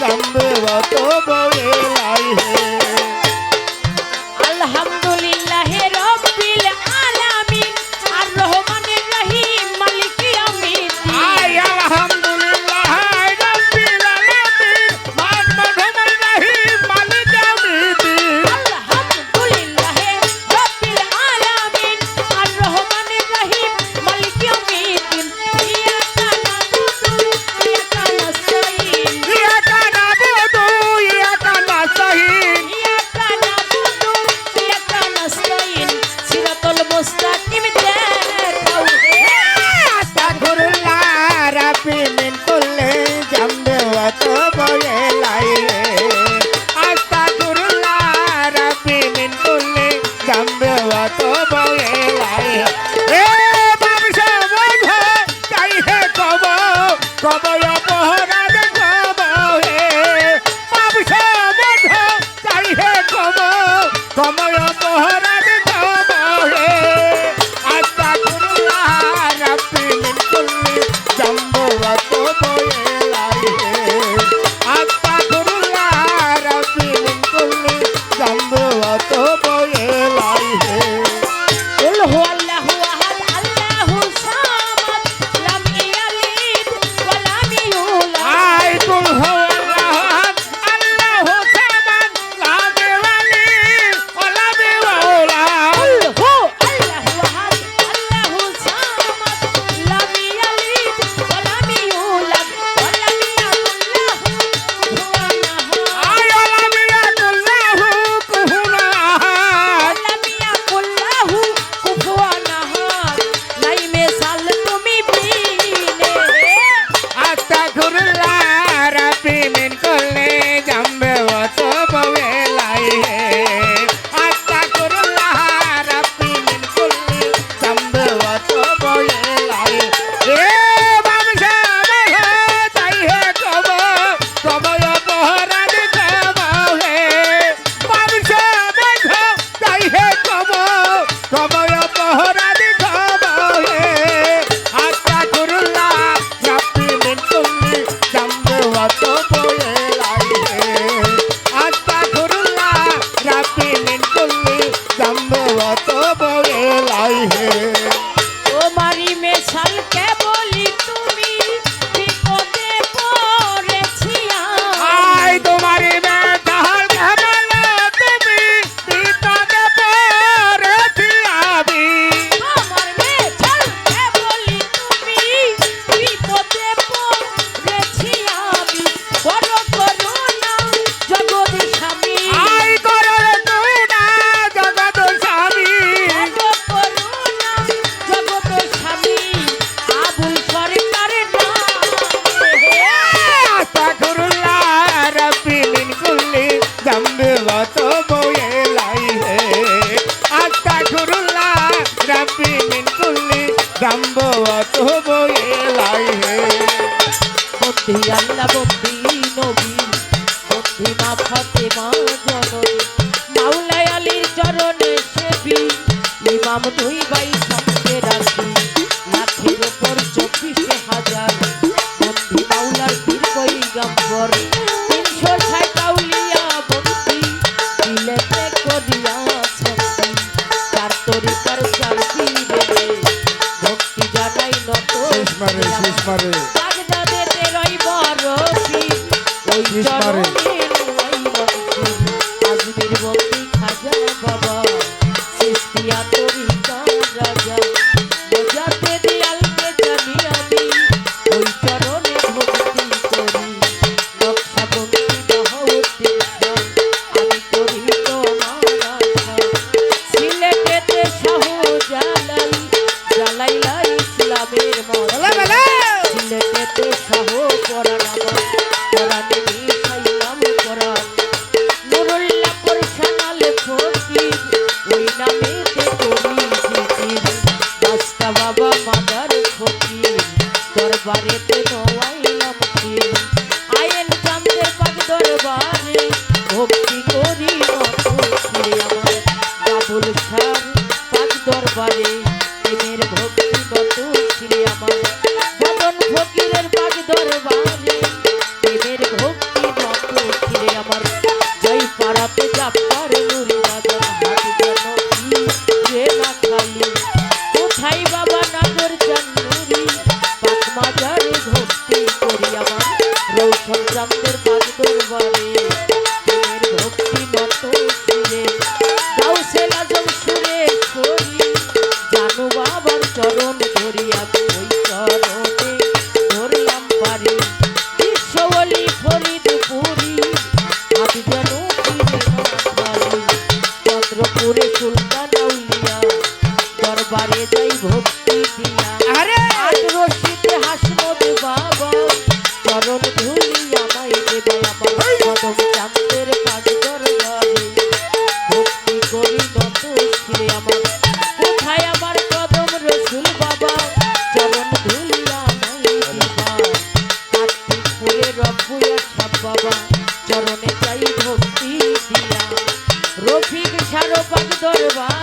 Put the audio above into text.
জানবে অত বই তোহরা তব এলাই হে। বন্ধি আল্লাহ বন্ধি নবী বন্ধি মা ফতেমা জননী মাওলাই আলীর চরণে সেবি ইমাম দুই বাই Marie. বাবা মাদার ফকির। দরবারেতে দৌসল রামদের পাঁচ দরবারে চরণে চাই ভক্তি দিয়া। রফিক সারোপাক দরবার